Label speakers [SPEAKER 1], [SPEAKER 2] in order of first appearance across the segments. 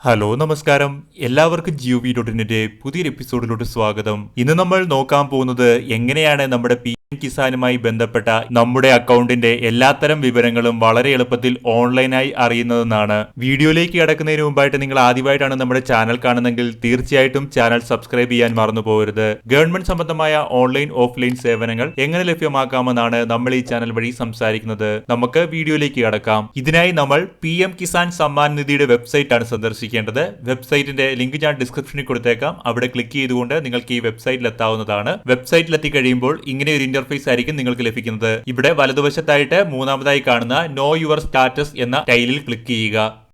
[SPEAKER 1] Hello നമസ്കാരം. എല്ലാവർക്കും Jio V ഡോട്ടിന്റെ പുതിയൊരു എപ്പിസോഡിലോട്ട് സ്വാഗതം. ഇന്ന് നമ്മൾ നോക്കാൻ പോകുന്നത് എങ്ങനെയാണ് നമ്മുടെ പി കിസാനുമായി ബന്ധപ്പെട്ട നമ്മുടെ അക്കൗണ്ടിന്റെ എല്ലാത്തരം വിവരങ്ങളും വളരെ എളുപ്പത്തിൽ ഓൺലൈനായി അറിയുന്നതെന്നാണ്. വീഡിയോയിലേക്ക് കിടക്കുന്നതിന് മുമ്പായിട്ട് നിങ്ങൾ ആദ്യമായിട്ടാണ് നമ്മുടെ ചാനൽ കാണുന്നതെങ്കിൽ തീർച്ചയായിട്ടും ചാനൽ സബ്സ്ക്രൈബ് ചെയ്യാൻ മറന്നു പോകരുത്. ഗവൺമെന്റ് സംബന്ധമായ ഓൺലൈൻ ഓഫ്ലൈൻ സേവനങ്ങൾ എങ്ങനെ ലഭ്യമാക്കാമെന്നാണ് നമ്മൾ ഈ ചാനൽ വഴി സംസാരിക്കുന്നത്. നമുക്ക് വീഡിയോയിലേക്ക് കടക്കാം. ഇതിനായി നമ്മൾ പി എം കിസാൻ സമ്മാൻ നിധിയുടെ വെബ്സൈറ്റ് ആണ് സന്ദർശിക്കേണ്ടത്. വെബ്സൈറ്റിന്റെ ലിങ്ക് ഞാൻ ഡിസ്ക്രിപ്ഷനിൽ കൊടുത്തേക്കാം. അവിടെ ക്ലിക്ക് ചെയ്തുകൊണ്ട് നിങ്ങൾക്ക് ഈ വെബ്സൈറ്റിൽ എത്താവുന്നതാണ്. വെബ്സൈറ്റിൽ എത്തിക്കഴിയുമ്പോൾ ഇങ്ങനെ ഒരു ഇന്റർഫേസ് ആയിരിക്കും നിങ്ങൾക്ക് ലഭിക്കുന്നത്. ഇവിടെ വലതുവശത്തായിട്ട് മൂന്നാമതായി കാണുന്ന നോ യുവർ സ്റ്റാറ്റസ് എന്ന ടൈലിൽ ക്ലിക്ക് ചെയ്യുക.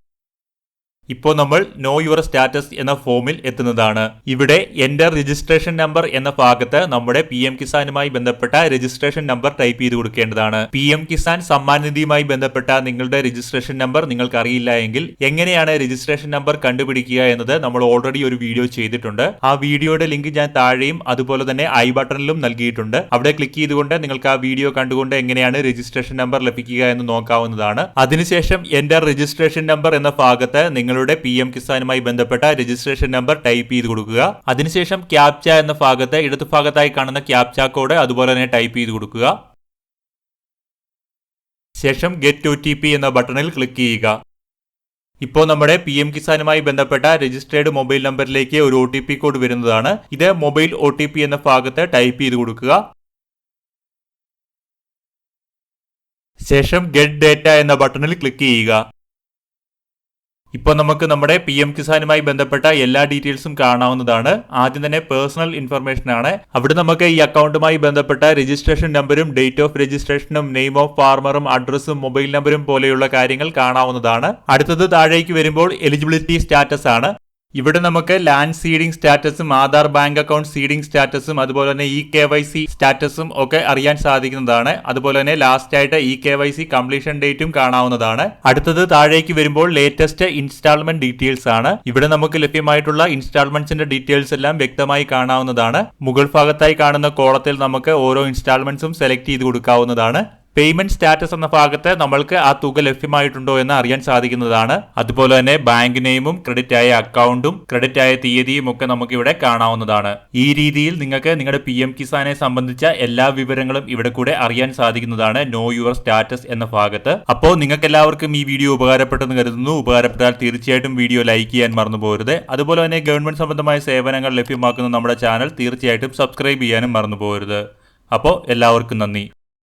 [SPEAKER 1] ഇപ്പോൾ നമ്മൾ നോ യുവർ സ്റ്റാറ്റസ് എന്ന ഫോമിൽ എത്തുന്നതാണ്. ഇവിടെ എന്റെ രജിസ്ട്രേഷൻ നമ്പർ എന്ന ഭാഗത്ത് നമ്മുടെ പി എം കിസാനുമായി ബന്ധപ്പെട്ട രജിസ്ട്രേഷൻ നമ്പർ ടൈപ്പ് ചെയ്ത് കൊടുക്കേണ്ടതാണ്. പി എം കിസാൻ സമ്മാൻ നിധിയുമായി ബന്ധപ്പെട്ട നിങ്ങളുടെ രജിസ്ട്രേഷൻ നമ്പർ നിങ്ങൾക്ക് അറിയില്ല എങ്കിൽ എങ്ങനെയാണ് രജിസ്ട്രേഷൻ നമ്പർ കണ്ടുപിടിക്കുക എന്നത് നമ്മൾ ഓൾറെഡി ഒരു വീഡിയോ ചെയ്തിട്ടുണ്ട്. ആ വീഡിയോയുടെ ലിങ്ക് ഞാൻ താഴെയും അതുപോലെ തന്നെ ഐ ബട്ടണിലും നൽകിയിട്ടുണ്ട്. അവിടെ ക്ലിക്ക് ചെയ്തുകൊണ്ട് നിങ്ങൾക്ക് ആ വീഡിയോ കണ്ടുകൊണ്ട് എങ്ങനെയാണ് രജിസ്ട്രേഷൻ നമ്പർ ലഭിക്കുക എന്ന് നോക്കാവുന്നതാണ്. അതിനുശേഷം എന്റെ രജിസ്ട്രേഷൻ നമ്പർ എന്ന ഭാഗത്ത് നിങ്ങൾ നിങ്ങളുടെ പി എം കിസാനുമായി ബന്ധപ്പെട്ട രജിസ്ട്രേഷൻ നമ്പർ ടൈപ്പ് ചെയ്ത് കൊടുക്കുക. അതിനുശേഷം ക്യാപ്ച എന്ന ഭാഗത്ത് ഇടതു ഭാഗത്തായി കാണുന്ന ക്യാപ്ച കോഡ് അതുപോലെ തന്നെ ടൈപ്പ് ചെയ്ത് കൊടുക്കുക. ശേഷം ഗെറ്റ് ഒ എന്ന ബട്ടണിൽ ക്ലിക്ക് ചെയ്യുക. ഇപ്പോൾ നമ്മുടെ പി എം കിസാനുമായി ബന്ധപ്പെട്ട രജിസ്റ്റേർഡ് മൊബൈൽ നമ്പറിലേക്ക് ഒരു ഒ ടി പി കോഡ് വരുന്നതാണ്. ഇത് മൊബൈൽ ഒ ടി പി എന്ന ഭാഗത്ത് ടൈപ്പ് ചെയ്ത് കൊടുക്കുക. ശേഷം ഗെറ്റ് ഡേറ്റ എന്ന ബട്ടണിൽ ക്ലിക്ക് ചെയ്യുക. ഇപ്പോൾ നമുക്ക് നമ്മുടെ പി എം കിസാനുമായി ബന്ധപ്പെട്ട എല്ലാ ഡീറ്റെയിൽസും കാണാവുന്നതാണ്. ആദ്യം തന്നെ പേഴ്സണൽ ഇൻഫർമേഷൻ ആണ്. അവിടെ നമുക്ക് ഈ അക്കൗണ്ടുമായി ബന്ധപ്പെട്ട രജിസ്ട്രേഷൻ നമ്പരും ഡേറ്റ് ഓഫ് രജിസ്ട്രേഷനും നെയിം ഓഫ് ഫാർമറും അഡ്രസ്സും മൊബൈൽ നമ്പറും പോലെയുള്ള കാര്യങ്ങൾ കാണാവുന്നതാണ്. അടുത്തത് താഴേക്ക് വരുമ്പോൾ എലിജിബിലിറ്റി സ്റ്റാറ്റസ് ആണ്. ഇവിടെ നമുക്ക് ലാൻഡ് സീഡിംഗ് സ്റ്റാറ്റസും ആധാർ ബാങ്ക് അക്കൗണ്ട് സീഡിംഗ് സ്റ്റാറ്റസും അതുപോലെ തന്നെ ഇ കെ വൈ സി സ്റ്റാറ്റസും ഒക്കെ അറിയാൻ സാധിക്കുന്നതാണ്. അതുപോലെ തന്നെ ലാസ്റ്റ് ആയിട്ട് E K Y C completion ഡേറ്റും കാണാവുന്നതാണ്. അടുത്തത് താഴേക്ക് വരുമ്പോൾ ലേറ്റസ്റ്റ് ഇൻസ്റ്റാൾമെന്റ് ഡീറ്റെയിൽസ് ആണ്. ഇവിടെ നമുക്ക് ലഭ്യമായിട്ടുള്ള ഇൻസ്റ്റാൾമെന്റ്സിന്റെ ഡീറ്റെയിൽസ് എല്ലാം വ്യക്തമായി കാണാവുന്നതാണ്. മുകൾ ഭാഗത്തായി കാണുന്ന കോളത്തിൽ നമുക്ക് ഓരോ ഇൻസ്റ്റാൾമെന്റ്സും സെലക്ട് ചെയ്ത് കൊടുക്കാവുന്നതാണ്. പേയ്മെന്റ് സ്റ്റാറ്റസ് എന്ന ഭാഗത്ത് നമ്മൾക്ക് ആ തുക ലഭ്യമായിട്ടുണ്ടോ എന്ന് അറിയാൻ സാധിക്കുന്നതാണ്. അതുപോലെ തന്നെ ബാങ്ക് നെയിമും ക്രെഡിറ്റ് ആയ അക്കൗണ്ടും ക്രെഡിറ്റ് ആയ തീയതിയും ഒക്കെ നമുക്ക് ഇവിടെ കാണാവുന്നതാണ്. ഈ രീതിയിൽ നിങ്ങൾക്ക് നിങ്ങളുടെ പി എം കിസാനെ സംബന്ധിച്ച എല്ലാ വിവരങ്ങളും ഇവിടെ കൂടെ അറിയാൻ സാധിക്കുന്നതാണ് നോ യുവർ സ്റ്റാറ്റസ് എന്ന ഭാഗത്ത്. അപ്പോൾ നിങ്ങൾക്ക് എല്ലാവർക്കും ഈ വീഡിയോ ഉപകാരപ്പെട്ടെന്ന് കരുതുന്നു. ഉപകാരപ്പെട്ടാൽ തീർച്ചയായിട്ടും വീഡിയോ ലൈക്ക് ചെയ്യാൻ മറന്നു പോകരുത് അതുപോലെ തന്നെ ഗവൺമെന്റ് സംബന്ധമായ സേവനങ്ങൾ ലഭ്യമാക്കുന്ന നമ്മുടെ ചാനൽ തീർച്ചയായിട്ടും സബ്സ്ക്രൈബ് ചെയ്യാനും മറന്നു പോകരുത് അപ്പോൾ എല്ലാവർക്കും നന്ദി.